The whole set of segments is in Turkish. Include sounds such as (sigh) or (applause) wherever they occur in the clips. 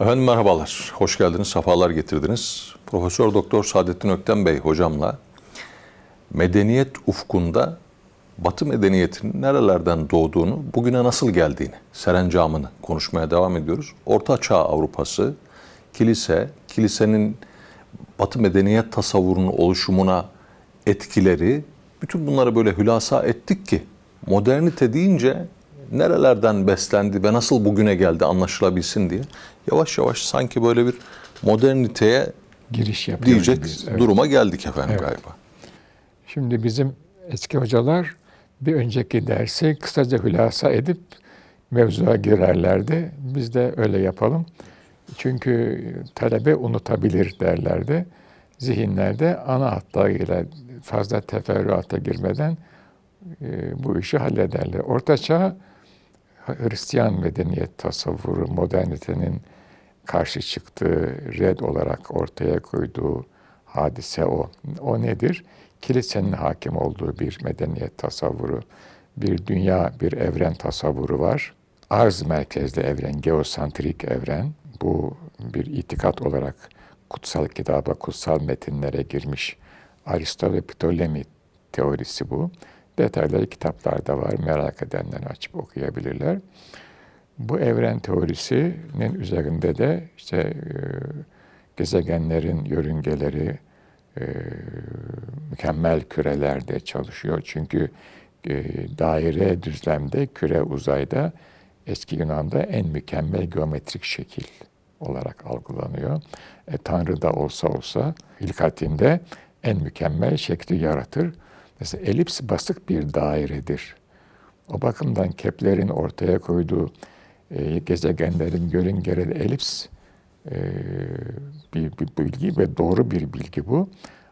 Efendim merhabalar, hoş geldiniz, sefalar getirdiniz. Profesör Doktor Saadettin Ökten Bey hocamla medeniyet ufkunda Batı medeniyetinin nerelerden doğduğunu, bugüne nasıl geldiğini, serencamını konuşmaya devam ediyoruz. Orta Çağ Avrupası, kilise, kilisenin Batı medeniyet tasavvurunun oluşumuna etkileri, bütün bunları böyle hülasa ettik ki modernite deyince nerelerden beslendi ve nasıl bugüne geldi anlaşılabilsin diye yavaş yavaş sanki böyle bir moderniteye giriş yapıyoruz diyecek. Evet. duruma geldik efendim Evet. galiba. Şimdi bizim eski hocalar bir önceki dersi kısaca hülasa edip mevzuya girerlerdi. Biz de öyle yapalım. Çünkü talebe unutabilir derlerdi. Zihinlerde ana hatlarıyla fazla teferruata girmeden e, bu işi hallederler. Orta Çağ Hristiyan medeniyet tasavvuru, modernitenin karşı çıktığı, red olarak ortaya koyduğu hadise o. O nedir? Kilisenin hakim olduğu bir medeniyet tasavvuru, bir dünya, bir evren tasavvuru var. Arz merkezli evren, geosantrik evren. Bu bir itikat olarak kutsal kitaba, kutsal metinlere girmiş Aristo ve Ptolemy teorisi bu. Detayları kitaplarda var. Merak edenler açıp okuyabilirler. Bu evren teorisinin üzerinde de işte e, gezegenlerin yörüngeleri e, mükemmel kürelerde çalışıyor. Çünkü e, daire düzlemde, küre uzayda eski Yunan'da en mükemmel geometrik şekil olarak algılanıyor. E, Tanrı da olsa olsa hilkatinde en mükemmel şekli yaratır. Mesela elips basık bir dairedir. O bakımdan Kepler'in ortaya koyduğu e, gezegenlerin yörüngeleri elips e, bir, bir bilgi ve doğru bir bilgi bu.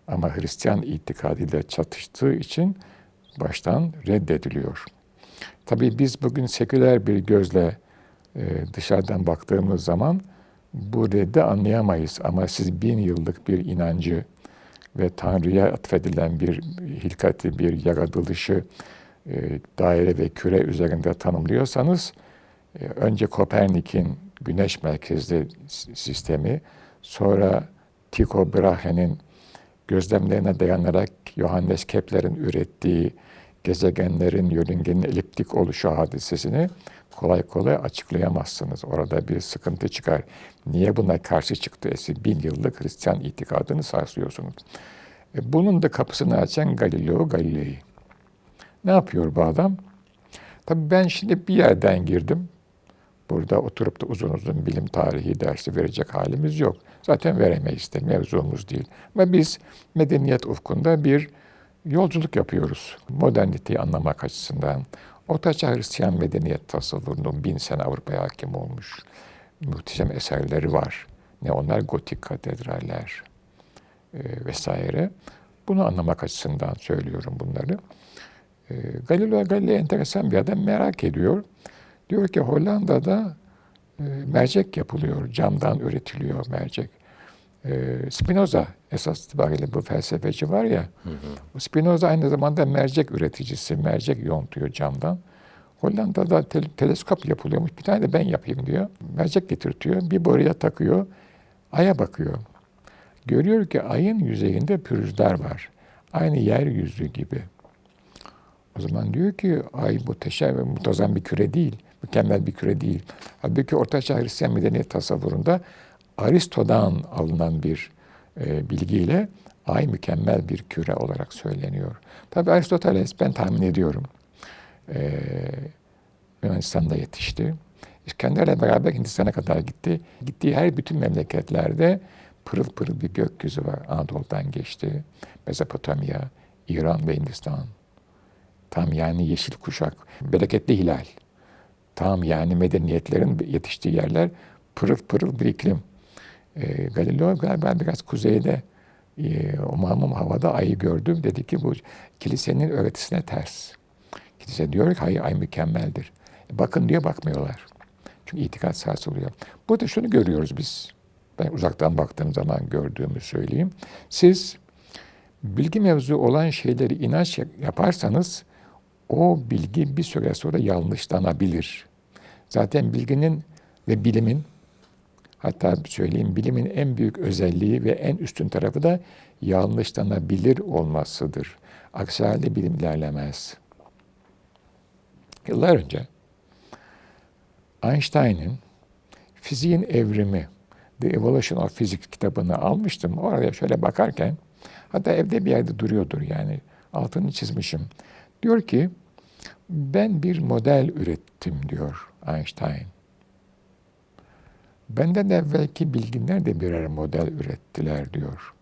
Ama Hristiyan itikadıyla çatıştığı için baştan reddediliyor. Tabii biz bugün seküler bir gözle e, dışarıdan baktığımız zaman bu reddi anlayamayız. Ama siz bin yıllık bir inancı ve Tanrı'ya atfedilen bir hilkati, bir yaratılışı e, daire ve küre üzerinde tanımlıyorsanız e, önce Kopernik'in güneş merkezli sistemi, sonra Tycho Brahe'nin gözlemlerine dayanarak Johannes Kepler'in ürettiği gezegenlerin yörüngenin eliptik oluşu hadisesini kolay kolay açıklayamazsınız. Orada bir sıkıntı çıkar. Niye buna karşı çıktı? Siz bin yıllık Hristiyan itikadını sarsıyorsunuz. E, Bunun da kapısını açan Galileo Galilei. Ne yapıyor bu adam? Tabii ben şimdi bir yerden girdim. Burada oturup da uzun uzun bilim tarihi dersi verecek halimiz yok. Zaten veremeyiz de mevzumuz değil. Ama biz medeniyet ufkunda bir yolculuk yapıyoruz. Moderniteyi anlamak açısından. Ortaçağ Hristiyan medeniyet tasavvurunun bin sene Avrupa'ya hakim olmuş muhteşem eserleri var. Ne onlar? Gotik katedraller e, vesaire. Bunu anlamak açısından söylüyorum bunları. E, Galileo Galilei enteresan bir adam merak ediyor. Diyor ki Hollanda'da e, mercek yapılıyor, camdan üretiliyor mercek. E, Spinoza esas itibariyle bu felsefeci var ya, bu Spinoza aynı zamanda mercek üreticisi, mercek yontuyor camdan. Hollanda'da tel- teleskop yapılıyormuş, bir tane de ben yapayım diyor. Mercek getirtiyor, bir boruya takıyor, aya bakıyor. Görüyor ki ayın yüzeyinde pürüzler var. Aynı yeryüzü gibi. O zaman diyor ki ay muhteşem ve muntazam bir küre değil, mükemmel bir küre değil. Halbuki Ortaçağ Hristiyan medeniyet tasavvurunda Aristo'dan alınan bir e, bilgiyle ay mükemmel bir küre olarak söyleniyor. Tabi Aristoteles ben tahmin ediyorum e, Yunanistan'da yetişti. İskender'le beraber Hindistan'a kadar gitti. Gittiği her bütün memleketlerde pırıl pırıl bir gökyüzü var. Anadolu'dan geçti. Mezopotamya, İran ve Hindistan. Tam yani yeşil kuşak, bereketli hilal. Tam yani medeniyetlerin yetiştiği yerler pırıl pırıl bir iklim. E, Galileo galiba biraz kuzeyde e, o mamum havada ayı gördüm. Dedi ki bu kilisenin öğretisine ters. Kilise diyor ki hayır ay mükemmeldir. E, bakın diyor bakmıyorlar. Çünkü itikat sarsılıyor. Burada şunu görüyoruz biz. Ben uzaktan baktığım zaman gördüğümü söyleyeyim. Siz bilgi mevzu olan şeyleri inanç yaparsanız o bilgi bir süre sonra yanlışlanabilir. Zaten bilginin ve bilimin Hatta söyleyeyim bilimin en büyük özelliği ve en üstün tarafı da yanlışlanabilir olmasıdır. Aksi halde bilim ilerlemez. Yıllar önce Einstein'ın Fiziğin Evrimi, The Evolution of Physics kitabını almıştım. Oraya şöyle bakarken, hatta evde bir yerde duruyordur yani, altını çizmişim. Diyor ki, ben bir model ürettim diyor Einstein. Benden evvelki bilginler de birer model ürettiler diyor.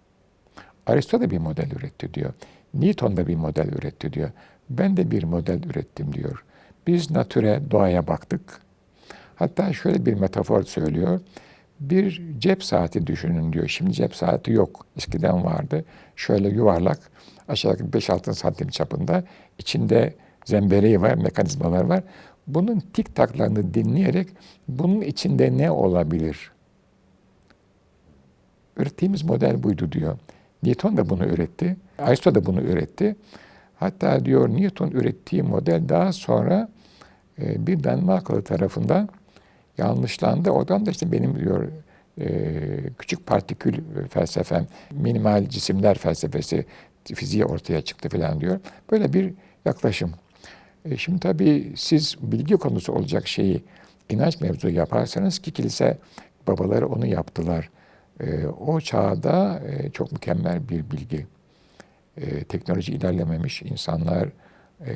Aristo da bir model üretti diyor. Newton da bir model üretti diyor. Ben de bir model ürettim diyor. Biz natüre, doğaya baktık. Hatta şöyle bir metafor söylüyor. Bir cep saati düşünün diyor. Şimdi cep saati yok. Eskiden vardı. Şöyle yuvarlak, aşağı yukarı 5-6 santim çapında. içinde zembereği var, mekanizmalar var. Bunun tik taklarını dinleyerek bunun içinde ne olabilir? Ürettiğimiz model buydu diyor. Newton da bunu üretti. Aristo da bunu üretti. Hatta diyor Newton ürettiği model daha sonra e, bir Danimarkalı tarafından yanlışlandı. Oradan da işte benim diyor e, küçük partikül felsefem, minimal cisimler felsefesi, fiziği ortaya çıktı falan diyor. Böyle bir yaklaşım. E, şimdi tabii siz bilgi konusu olacak şeyi inanç mevzu yaparsanız ki kilise babaları onu yaptılar. E, o çağda e, çok mükemmel bir bilgi. E, teknoloji ilerlememiş, insanlar e,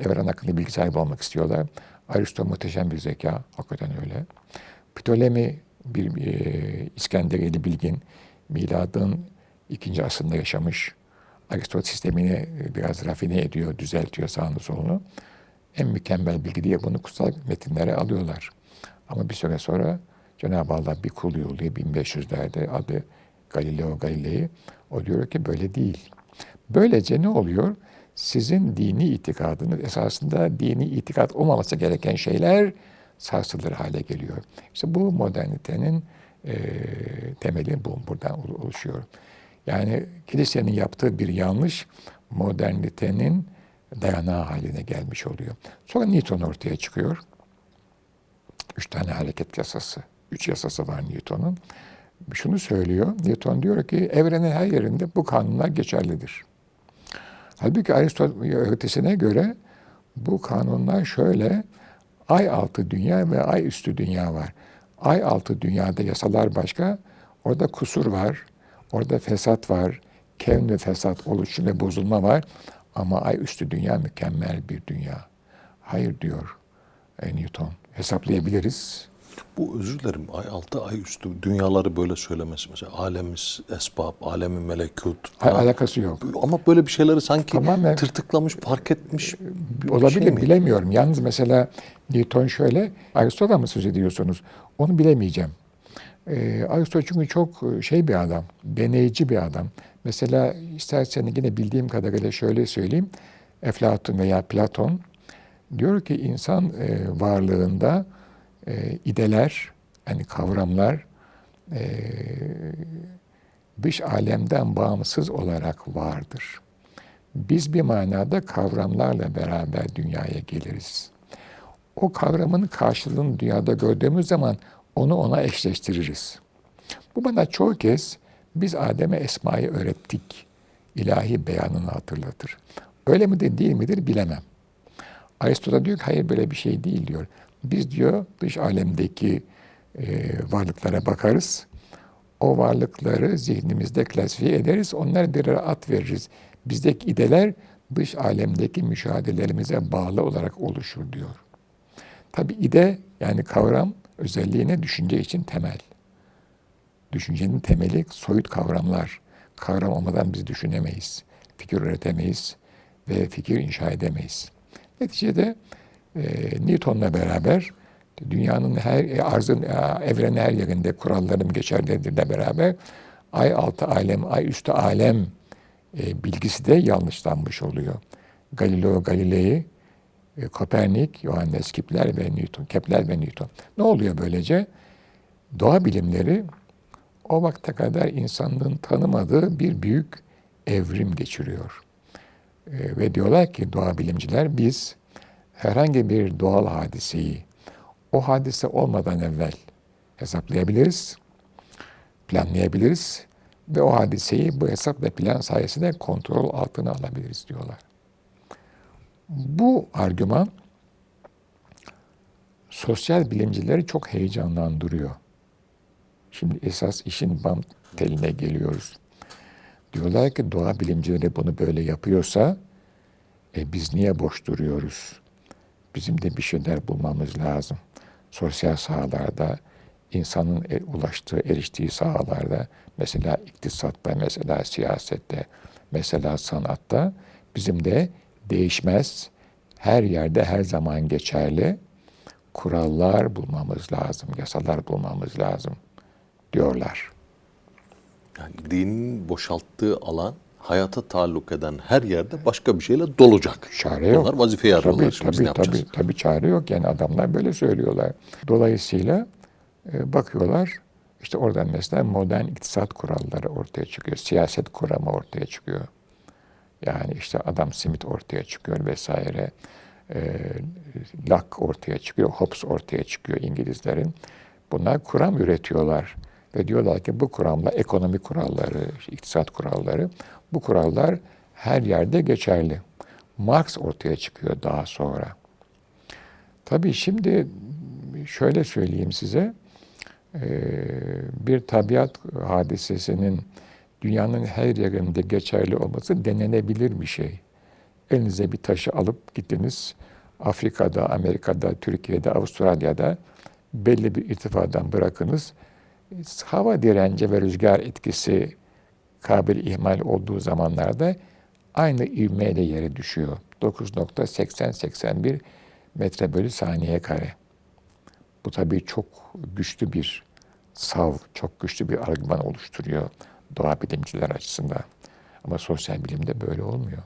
evren hakkında bilgi sahibi olmak istiyorlar. Aristo muhteşem bir zeka, hakikaten öyle. Ptolemy bir e, İskenderiyeli bilgin, miladın ikinci asrında yaşamış. Aristoteles sistemini biraz rafine ediyor, düzeltiyor sağını solunu. En mükemmel bilgi diye bunu kutsal metinlere alıyorlar. Ama bir süre sonra Cenab-ı Allah bir kul yolluyor 1500'lerde adı Galileo Galilei. O diyor ki böyle değil. Böylece ne oluyor? Sizin dini itikadınız esasında dini itikat olmaması gereken şeyler sarsılır hale geliyor. İşte bu modernitenin e, temeli bu, buradan oluşuyor. Yani kilisenin yaptığı bir yanlış modernitenin dayanağı haline gelmiş oluyor. Sonra Newton ortaya çıkıyor. Üç tane hareket yasası. Üç yasası var Newton'un. Şunu söylüyor. Newton diyor ki evrenin her yerinde bu kanunlar geçerlidir. Halbuki Aristoteles öğretisine göre bu kanunlar şöyle ay altı dünya ve ay üstü dünya var. Ay altı dünyada yasalar başka, orada kusur var, orada fesat var, kevn ve fesat, oluşum ve bozulma var. Ama ay üstü dünya mükemmel bir dünya. Hayır diyor e, Newton. Hesaplayabiliriz. Bu özür dilerim ay altı ay üstü dünyaları böyle söylemesi mesela alemiz esbab, alemi melekut falan. alakası yok. Ama böyle bir şeyleri sanki Tamamen- tırtıklamış, fark etmiş bir Olabilir şey mi? bilemiyorum. Yalnız mesela Newton şöyle, Aristo'dan mı söz ediyorsunuz? Onu bilemeyeceğim. Aristo çünkü çok şey bir adam, deneyici bir adam. Mesela istersen yine bildiğim kadarıyla şöyle söyleyeyim. Eflatun veya Platon diyor ki insan e, varlığında e, ideler, yani kavramlar e, dış alemden bağımsız olarak vardır. Biz bir manada kavramlarla beraber dünyaya geliriz. O kavramın karşılığını dünyada gördüğümüz zaman onu ona eşleştiririz. Bu bana çoğu kez biz Adem'e esmayı öğrettik. ilahi beyanını hatırlatır. Öyle midir değil midir bilemem. Aristo da diyor ki hayır böyle bir şey değil diyor. Biz diyor dış alemdeki e, varlıklara bakarız. O varlıkları zihnimizde klasifiye ederiz. Onlara birer at veririz. Bizdeki ideler dış alemdeki müşahedelerimize bağlı olarak oluşur diyor. Tabi ide yani kavram özelliğine düşünce için temel. Düşüncenin temeli soyut kavramlar. Kavram olmadan biz düşünemeyiz. Fikir üretemeyiz ve fikir inşa edemeyiz. Neticede e, Newton'la beraber dünyanın her e, arzın e, evrenin her yerinde kurallarım geçerlidirle beraber ay altı alem, ay üstü alem e, bilgisi de yanlışlanmış oluyor. Galileo Galilei, e, Kopernik, Johannes Kepler ve Newton, Kepler ve Newton. Ne oluyor böylece? Doğa bilimleri o vakte kadar insanlığın tanımadığı bir büyük evrim geçiriyor. E, ve diyorlar ki doğa bilimciler biz herhangi bir doğal hadiseyi o hadise olmadan evvel hesaplayabiliriz. planlayabiliriz ve o hadiseyi bu hesap ve plan sayesinde kontrol altına alabiliriz diyorlar. Bu argüman sosyal bilimcileri çok heyecanlandırıyor. Şimdi esas işin bam teline geliyoruz. Diyorlar ki doğa bilimcileri bunu böyle yapıyorsa e, biz niye boş duruyoruz? Bizim de bir şeyler bulmamız lazım. Sosyal sahalarda, insanın e, ulaştığı, eriştiği sahalarda, mesela iktisatta, mesela siyasette, mesela sanatta bizim de değişmez, her yerde her zaman geçerli kurallar bulmamız lazım, yasalar bulmamız lazım diyorlar. Yani dinin boşalttığı alan hayata taalluk eden her yerde başka bir şeyle dolacak. Çare yok. Bunlar vazifeye arıyorlar. Tabii, Şimdi tabii, ne tabii, tabii çare yok. Yani adamlar böyle söylüyorlar. Dolayısıyla e, bakıyorlar işte oradan mesela modern iktisat kuralları ortaya çıkıyor. Siyaset kuramı ortaya çıkıyor. Yani işte Adam Smith ortaya çıkıyor vesaire. E, Locke ortaya çıkıyor. Hobbes ortaya çıkıyor İngilizlerin. Bunlar kuram üretiyorlar. Ve diyorlar ki bu kuramla ekonomi kuralları, iktisat kuralları, bu kurallar her yerde geçerli. Marx ortaya çıkıyor daha sonra. Tabii şimdi şöyle söyleyeyim size, eee, bir tabiat hadisesinin dünyanın her yerinde geçerli olması denenebilir bir şey. Elinize bir taşı alıp gittiniz, Afrika'da, Amerika'da, Türkiye'de, Avustralya'da belli bir irtifadan bırakınız. Hava direnci ve rüzgar etkisi kabil ihmal olduğu zamanlarda aynı ivmeyle yere düşüyor. 9.80-81 metre bölü saniye kare. Bu tabii çok güçlü bir sav, çok güçlü bir argüman oluşturuyor doğa bilimciler açısından. Ama sosyal bilimde böyle olmuyor.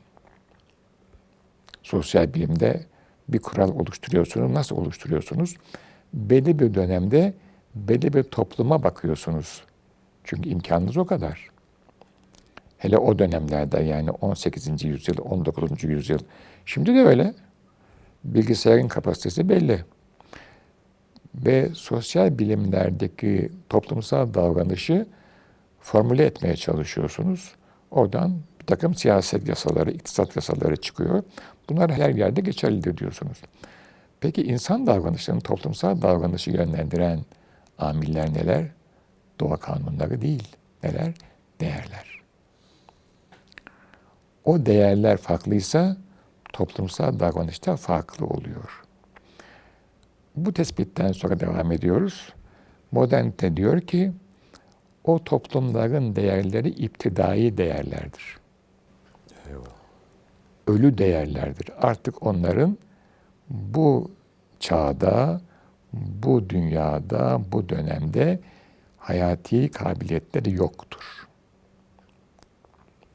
Sosyal bilimde bir kural oluşturuyorsunuz. Nasıl oluşturuyorsunuz? Belli bir dönemde belli bir topluma bakıyorsunuz. Çünkü imkanınız o kadar. Hele o dönemlerde yani 18. yüzyıl, 19. yüzyıl. Şimdi de öyle. Bilgisayarın kapasitesi belli. Ve sosyal bilimlerdeki toplumsal davranışı formüle etmeye çalışıyorsunuz. Oradan bir takım siyaset yasaları, iktisat yasaları çıkıyor. Bunlar her yerde geçerlidir diyorsunuz. Peki insan davranışlarını, toplumsal davranışı yönlendiren amiller neler? Doğa kanunları değil. Neler? Değerler. O değerler farklıysa toplumsal davranışta farklı oluyor. Bu tespitten sonra devam ediyoruz. Modernite diyor ki o toplumların değerleri iptidai değerlerdir. Ölü değerlerdir. Artık onların bu çağda, bu dünyada, bu dönemde hayati kabiliyetleri yoktur.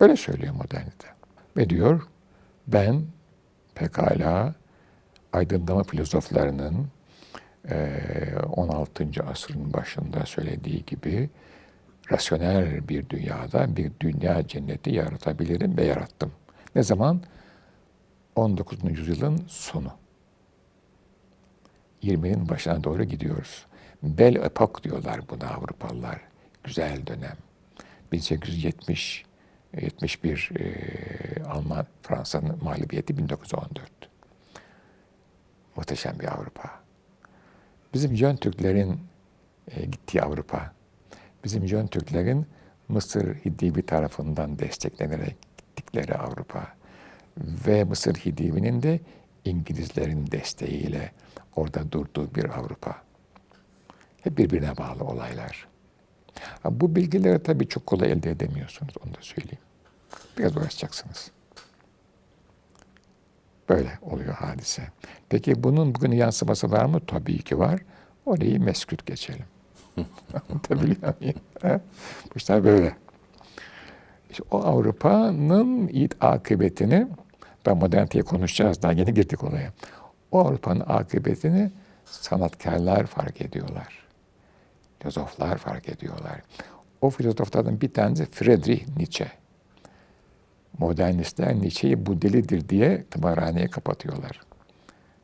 Böyle söylüyor modernite. Ve diyor ben pekala aydınlama filozoflarının eee, 16. asrın başında söylediği gibi rasyonel bir dünyada bir dünya cenneti yaratabilirim ve yarattım. Ne zaman? 19. yüzyılın sonu. 20'nin başına doğru gidiyoruz. Bel Epoch diyorlar buna Avrupalılar. Güzel dönem. 1870 71 e, Alman Fransa'nın mağlubiyeti 1914. Muhteşem bir Avrupa. Bizim Jön Türklerin e, gittiği Avrupa. Bizim Jön Türklerin Mısır Hidivi tarafından desteklenerek gittikleri Avrupa. Ve Mısır Hidivi'nin de İngilizlerin desteğiyle orada durduğu bir Avrupa. Hep birbirine bağlı olaylar. Bu bilgileri tabii çok kolay elde edemiyorsunuz, onu da söyleyeyim. Biraz uğraşacaksınız. Böyle oluyor hadise. Peki bunun bugün yansıması var mı? Tabii ki var. Orayı meskut geçelim. (laughs) Anlatabiliyor muyum? Bu işler böyle. İşte o Avrupa'nın akıbetini, ben moderniteyi konuşacağız, daha yeni girdik olaya. O Avrupa'nın akıbetini sanatkarlar fark ediyorlar. Filozoflar fark ediyorlar. O filozoflardan bir tanesi Friedrich Nietzsche. Modernistler Nietzsche'yi bu delidir diye tımarhaneye kapatıyorlar.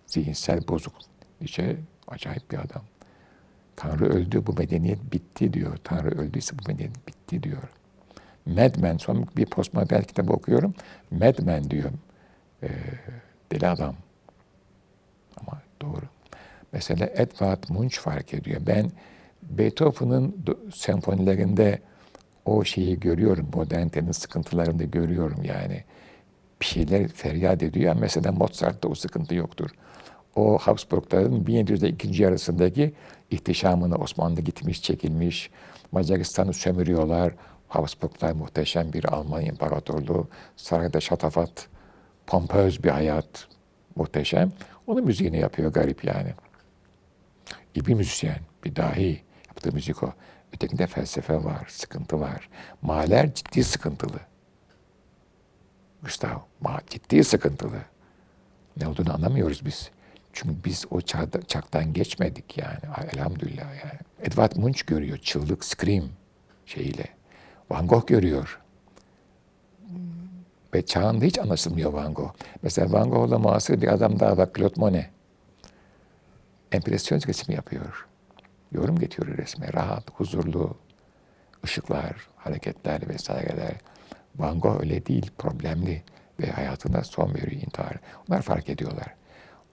Zihinsel bozuk. Nietzsche acayip bir adam. Tanrı öldü, bu medeniyet bitti diyor. Tanrı öldüyse bu medeniyet bitti diyor. Mad Men, son bir postmodern kitabı okuyorum. Mad Men diyor. Ee, deli adam. Ama doğru. Mesela Edvard Munch fark ediyor. Ben Beethoven'ın senfonilerinde o şeyi görüyorum. Modernitenin sıkıntılarını görüyorum yani. Bir şeyler feryat ediyor. Mesela Mozart'ta o sıkıntı yoktur. O Habsburgların 1700'de ikinci yarısındaki ihtişamını Osmanlı gitmiş, çekilmiş. Macaristan'ı sömürüyorlar. Habsburglar muhteşem bir Alman imparatorluğu. Sarayda şatafat, pompöz bir hayat. Muhteşem. Onun müziğini yapıyor garip yani. İyi bir müzisyen, bir dahi. Yaptığı müzik o. Ötekinde felsefe var, sıkıntı var. Mahler ciddi sıkıntılı. Gustav, ciddi sıkıntılı. Ne olduğunu anlamıyoruz biz. Çünkü biz o çağda, çaktan geçmedik yani. Elhamdülillah yani. Edvard Munch görüyor çığlık, scream şeyiyle. Van Gogh görüyor. Ve çağında hiç anlaşılmıyor Van Gogh. Mesela Van Gogh'la muasır bir adam daha var, Claude Monet. Empresyonist resim yapıyor. Yorum getiriyor resme. Rahat, huzurlu, ışıklar, hareketler vesaireler. Van Gogh öyle değil, problemli ve hayatına son veriyor intihar. Onlar fark ediyorlar.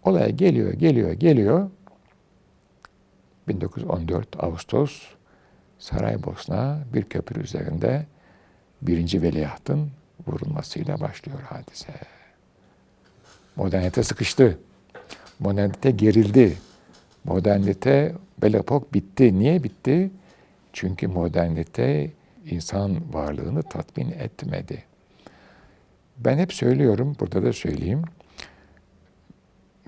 Olay geliyor, geliyor, geliyor. 1914 Ağustos Saraybosna bir köprü üzerinde birinci veliahtın vurulmasıyla başlıyor hadise. Modernite sıkıştı. Modernite gerildi. Modernite Belapok bitti. Niye bitti? Çünkü modernite insan varlığını tatmin etmedi. Ben hep söylüyorum, burada da söyleyeyim.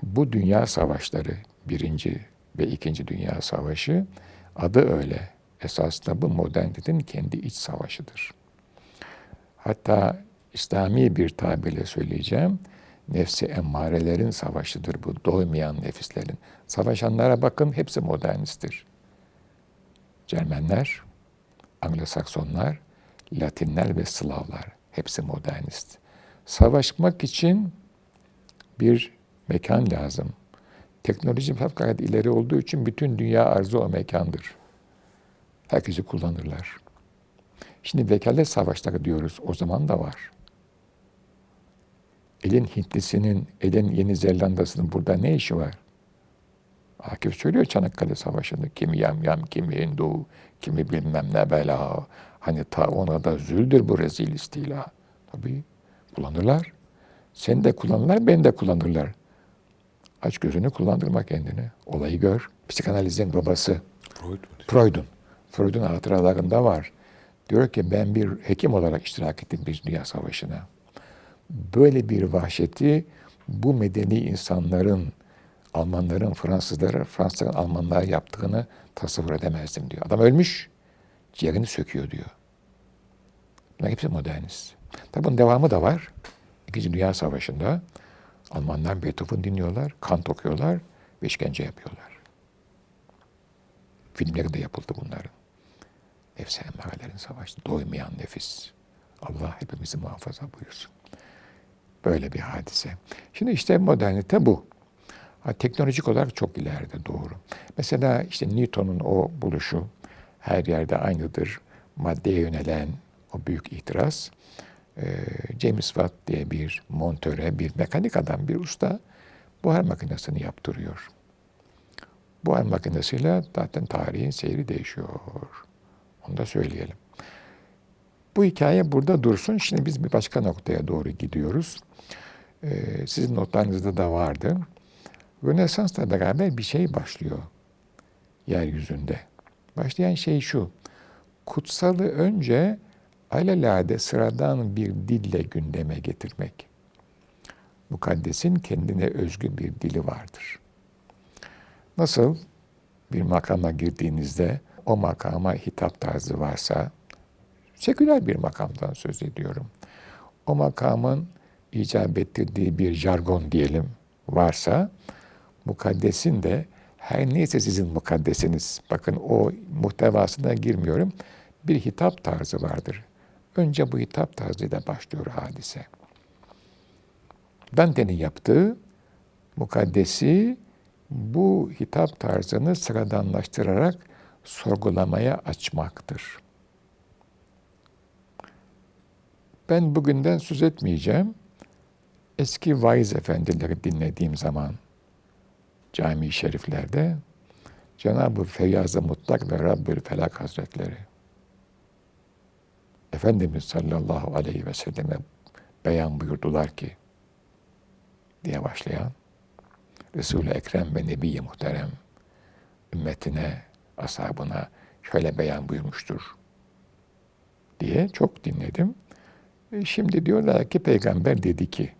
Bu dünya savaşları, birinci ve ikinci dünya savaşı adı öyle. Esasında bu modernitenin kendi iç savaşıdır. Hatta İslami bir tabirle söyleyeceğim. Nefsi emmarelerin savaşıdır bu. Doymayan nefislerin. Savaşanlara bakın hepsi modernisttir. Cermenler, Anglo-Saksonlar, Latinler ve Slavlar hepsi modernist. Savaşmak için bir mekan lazım. Teknoloji fevkalade ileri olduğu için bütün dünya arzı o mekandır. Herkesi kullanırlar. Şimdi vekalet savaşları diyoruz. O zaman da var. Elin Hintlisinin, elin Yeni Zelanda'sının burada ne işi var? Akif söylüyor Çanakkale Savaşı'nı. Kimi yam yam, kimi Hindu, kimi bilmem ne bela. Hani ta ona da züldür bu rezil istila. Tabii kullanırlar. Sen de kullanırlar, ben de kullanırlar. Aç gözünü kullandırma kendini. Olayı gör. Psikanalizin babası Freud? Freud'un. Freud'un hatıralarında var. Diyor ki ben bir hekim olarak iştirak ettim bir dünya savaşına. Böyle bir vahşeti bu medeni insanların, Almanların, Fransızları, Fransızların Almanlara yaptığını tasavvur edemezdim diyor. Adam ölmüş, ciğerini söküyor diyor. Bunlar hepsi modernist. Tabi bunun devamı da var. İkinci Dünya Savaşı'nda Almanlar Beethoven dinliyorlar, Kant okuyorlar ve işkence yapıyorlar. Filmleri de yapıldı bunların. Nefsi emmarelerin savaşı, doymayan nefis. Allah hepimizi muhafaza buyursun. Böyle bir hadise. Şimdi işte modernite bu. Ha, teknolojik olarak çok ileride doğru. Mesela işte Newton'un o buluşu her yerde aynıdır. Maddeye yönelen o büyük itiraz. Ee, James Watt diye bir montöre, bir mekanik adam, bir usta buhar makinesini yaptırıyor. Buhar makinesiyle zaten tarihin seyri değişiyor. Onu da söyleyelim. Bu hikaye burada dursun. Şimdi biz bir başka noktaya doğru gidiyoruz. Ee, sizin notlarınızda da vardı. Rönesans'la beraber bir şey başlıyor yeryüzünde. Başlayan şey şu. Kutsalı önce alelade sıradan bir dille gündeme getirmek. Mukaddesin kendine özgü bir dili vardır. Nasıl bir makama girdiğinizde o makama hitap tarzı varsa, seküler bir makamdan söz ediyorum. O makamın icap ettirdiği bir jargon diyelim varsa, mukaddesin de her neyse sizin mukaddesiniz, bakın o muhtevasına girmiyorum, bir hitap tarzı vardır. Önce bu hitap tarzıyla başlıyor hadise. Dante'nin yaptığı mukaddesi bu hitap tarzını sıradanlaştırarak sorgulamaya açmaktır. Ben bugünden söz etmeyeceğim. Eski vaiz efendileri dinlediğim zaman cami-i şeriflerde Cenab-ı Feyyaz-ı Mutlak ve Rabbül Felak Hazretleri Efendimiz sallallahu aleyhi ve selleme beyan buyurdular ki diye başlayan Resul-i Ekrem ve Nebi-i Muhterem ümmetine, ashabına şöyle beyan buyurmuştur diye çok dinledim. E Şimdi diyorlar ki peygamber dedi ki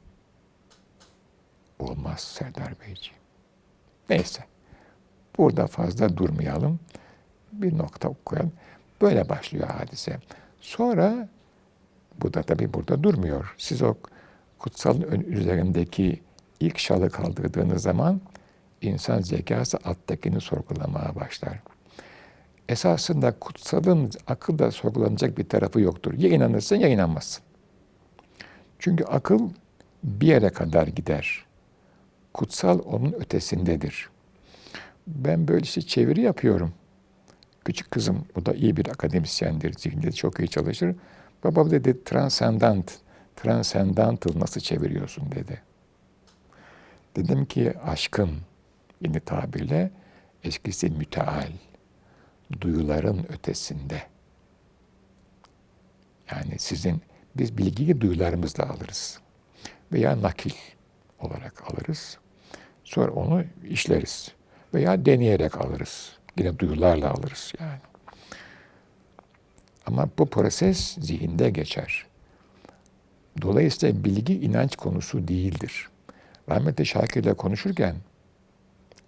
olmaz Serdar Beyciğim. Neyse. Burada fazla durmayalım. Bir nokta koyalım. Böyle başlıyor hadise. Sonra bu da tabii burada durmuyor. Siz o kutsalın ön- üzerindeki ilk şalı kaldırdığınız zaman insan zekası alttakini sorgulamaya başlar. Esasında kutsalın akılda sorgulanacak bir tarafı yoktur. Ya inanırsın ya inanmazsın. Çünkü akıl bir yere kadar gider. Kutsal onun ötesindedir. Ben böyle işte çeviri yapıyorum. Küçük kızım, o da iyi bir akademisyendir, zihninde çok iyi çalışır. Baba dedi, transcendant, transcendental nasıl çeviriyorsun dedi. Dedim ki aşkın, yeni tabirle, eskisi müteal, duyuların ötesinde. Yani sizin, biz bilgiyi duyularımızla alırız. Veya nakil olarak alırız. Sonra onu işleriz. Veya deneyerek alırız. Yine duyularla alırız yani. Ama bu proses zihinde geçer. Dolayısıyla bilgi inanç konusu değildir. Rahmetli Şakir ile konuşurken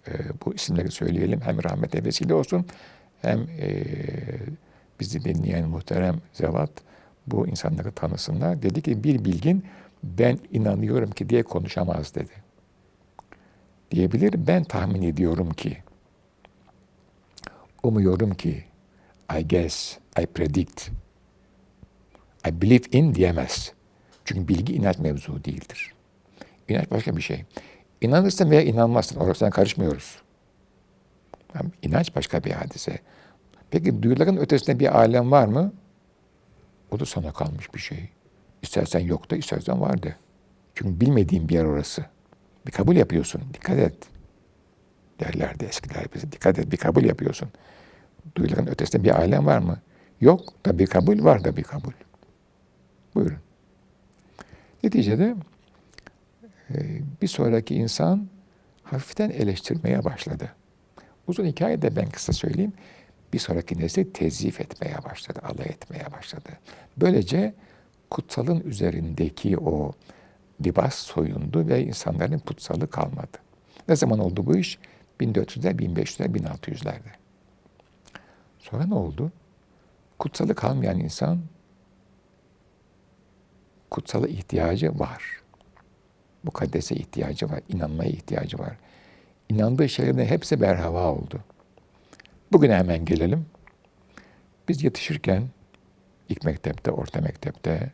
e, bu isimleri söyleyelim. Hem rahmete vesile olsun hem e, bizi dinleyen muhterem zevat bu insanları tanısınlar. Dedi ki bir bilgin ben inanıyorum ki diye konuşamaz dedi. Diyebilir ben tahmin ediyorum ki. Umuyorum ki. I guess, I predict. I believe in diyemez. Çünkü bilgi inanç mevzu değildir. İnanç başka bir şey. İnanırsın veya inanmazsın. Orasına karışmıyoruz. Yani inanç başka bir hadise. Peki duyuların ötesinde bir alem var mı? O da sana kalmış bir şey. İstersen yok da istersen var de. Çünkü bilmediğin bir yer orası. Bir kabul yapıyorsun. Dikkat et. Derlerdi eskiler bize. Dikkat et bir kabul yapıyorsun. Duyuların ötesinde bir alem var mı? Yok da bir kabul var da bir kabul. Buyurun. Neticede e, bir sonraki insan hafiften eleştirmeye başladı. Uzun hikaye de ben kısa söyleyeyim. Bir sonraki nesil tezif etmeye başladı, alay etmeye başladı. Böylece kutsalın üzerindeki o libas soyundu ve insanların kutsalı kalmadı. Ne zaman oldu bu iş? 1400'ler, 1500'ler, 1600'lerde. Sonra ne oldu? Kutsalı kalmayan insan kutsala ihtiyacı var. Mukaddese ihtiyacı var, inanmaya ihtiyacı var. İnandığı şeylerin hepsi berhava oldu. Bugüne hemen gelelim. Biz yetişirken ilk mektepte, orta mektepte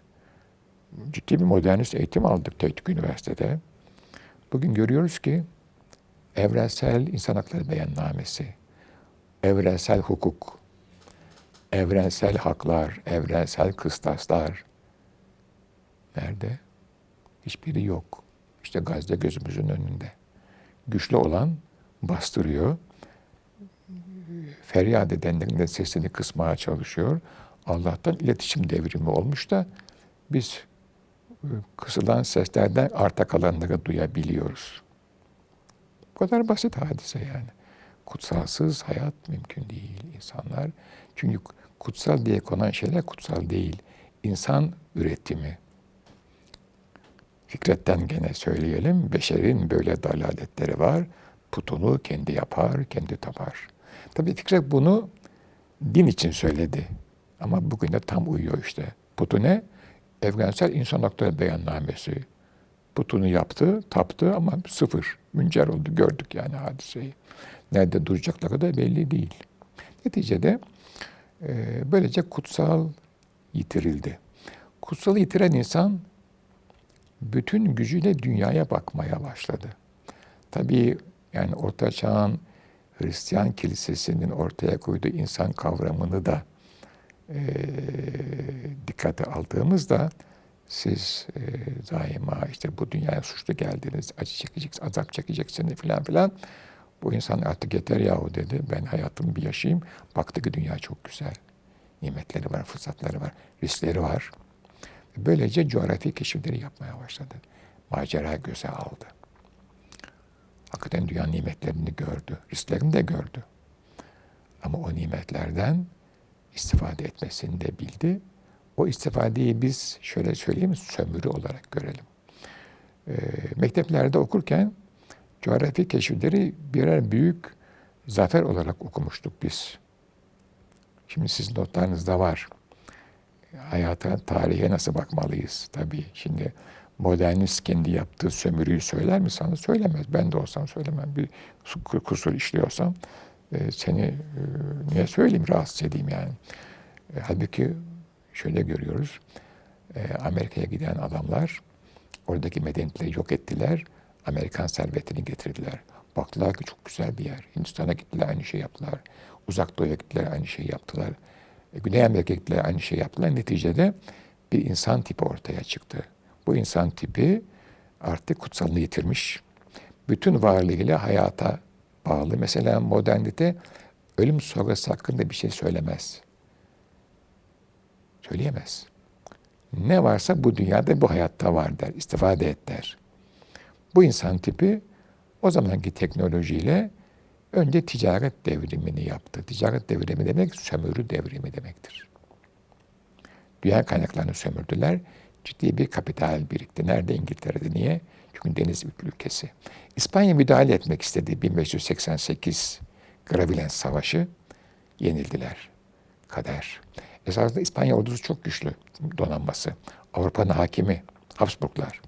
ciddi bir modernist eğitim aldık Teknik Üniversitede. Bugün görüyoruz ki evrensel insan hakları beyannamesi, evrensel hukuk, evrensel haklar, evrensel kıstaslar nerede? Hiçbiri yok. İşte Gazze gözümüzün önünde. Güçlü olan bastırıyor. Feryat edenlerin de sesini kısmaya çalışıyor. Allah'tan iletişim devrimi olmuş da biz e, kısılan seslerden arta kalanları duyabiliyoruz. Bu kadar basit hadise yani. Kutsalsız hayat mümkün değil insanlar. Çünkü kutsal diye konan şeyler kutsal değil. İnsan üretimi. Fikretten gene söyleyelim. Beşerin böyle dalaletleri var. Putunu kendi yapar, kendi tapar. Tabii Fikret bunu din için söyledi. Ama bugün de tam uyuyor işte. Putu ne? Evrensel insan hakları beyannamesi. Putunu yaptı, taptı ama sıfır. Müncer oldu. Gördük yani hadiseyi. Nerede duracakları da belli değil. Neticede e, böylece kutsal yitirildi. Kutsalı yitiren insan bütün gücüyle dünyaya bakmaya başladı. Tabii Yani Orta Çağ'ın Hristiyan kilisesinin ortaya koyduğu insan kavramını da e, dikkate aldığımızda siz e, daima işte bu dünyaya suçlu geldiniz, acı çekeceksiniz, azap çekeceksiniz filan filan. Bu insan artık yeter yahu dedi. Ben hayatımı bir yaşayayım. Baktı ki dünya çok güzel. Nimetleri var, fırsatları var, riskleri var. Böylece coğrafi keşifleri yapmaya başladı. Macera göze aldı. Hakikaten dünya nimetlerini gördü, risklerini de gördü. Ama o nimetlerden istifade etmesini de bildi. O istifadeyi biz şöyle söyleyeyim sömürü olarak görelim. Ee, mekteplerde okurken coğrafi keşifleri birer büyük zafer olarak okumuştuk biz. Şimdi sizin notlarınızda var. Hayata, tarihe nasıl bakmalıyız? Tabii şimdi modernist kendi yaptığı sömürüyü söyler mi sana? Söylemez. Ben de olsam söylemem. Bir su- kusur işliyorsam e, seni e, niye söyleyeyim, rahatsız edeyim yani. E, halbuki şöyle görüyoruz. E, Amerika'ya giden adamlar oradaki medeniyetleri yok ettiler. Amerikan servetini getirdiler. Baktılar ki çok güzel bir yer. Hindistan'a gittiler aynı şey yaptılar. Uzak Doğu'ya gittiler aynı şey yaptılar. E, Güney Amerika'ya gittiler aynı şey yaptılar. Neticede bir insan tipi ortaya çıktı. Bu insan tipi artık kutsalını yitirmiş. Bütün varlığıyla hayata bağlı. Mesela modernite ölüm sonrası hakkında bir şey söylemez. Söyleyemez. Ne varsa bu dünyada bu hayatta var der. istifade et der. Bu insan tipi o zamanki teknolojiyle önce ticaret devrimini yaptı. Ticaret devrimi demek sömürü devrimi demektir. Dünya kaynaklarını sömürdüler. Ciddi bir kapital birikti. Nerede? İngiltere'de. Niye? Çünkü deniz ülkesi. İspanya müdahale etmek istedi. 1588 Gravelines Savaşı yenildiler. Kader. Esasında İspanya ordusu çok güçlü donanması. Avrupa'nın hakimi Habsburglar.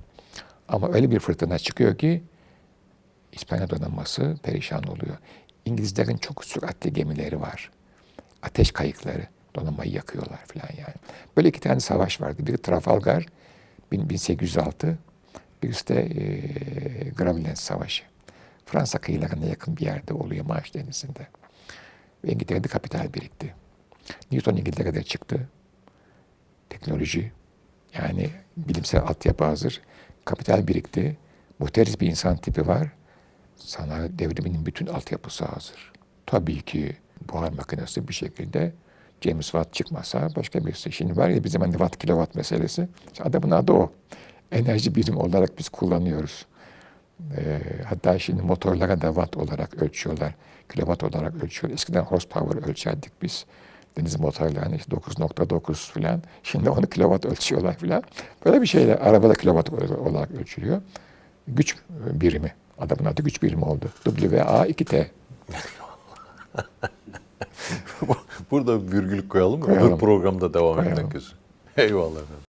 Ama öyle bir fırtına çıkıyor ki İspanya donanması perişan oluyor. İngilizlerin çok süratli gemileri var. Ateş kayıkları donanmayı yakıyorlar falan yani. Böyle iki tane savaş vardı. Biri Trafalgar 1806, birisi de e, Gravelines Savaşı. Fransa kıyılarına yakın bir yerde oluyor Maaş Denizi'nde. Ve İngiltere'de kapital birikti. Newton İngiltere'de çıktı. Teknoloji, yani bilimsel altyapı hazır. Kapital birikti. Muhteris bir insan tipi var. Sanayi devriminin bütün altyapısı hazır. Tabii ki buhar makinesi bir şekilde James Watt çıkmasa başka birisi. Şimdi var ya bizim hani watt kilowatt meselesi. Adamın adı o. Enerji birimi olarak biz kullanıyoruz. Ee, hatta şimdi motorlara da watt olarak ölçüyorlar. Kilowatt olarak ölçüyorlar. Eskiden horsepower ölçerdik biz. Deniz motorlarını işte 9.9 falan. Şimdi onu kilowatt ölçüyorlar falan. Böyle bir şeyler. Arabada kilowatt olarak ölçülüyor. Güç birimi. Adamın adı güç birimi oldu. WA2T. (laughs) Burada virgül koyalım mı? Koyalım. Öbür programda devam Koyalım. etmek üzere. Eyvallah efendim.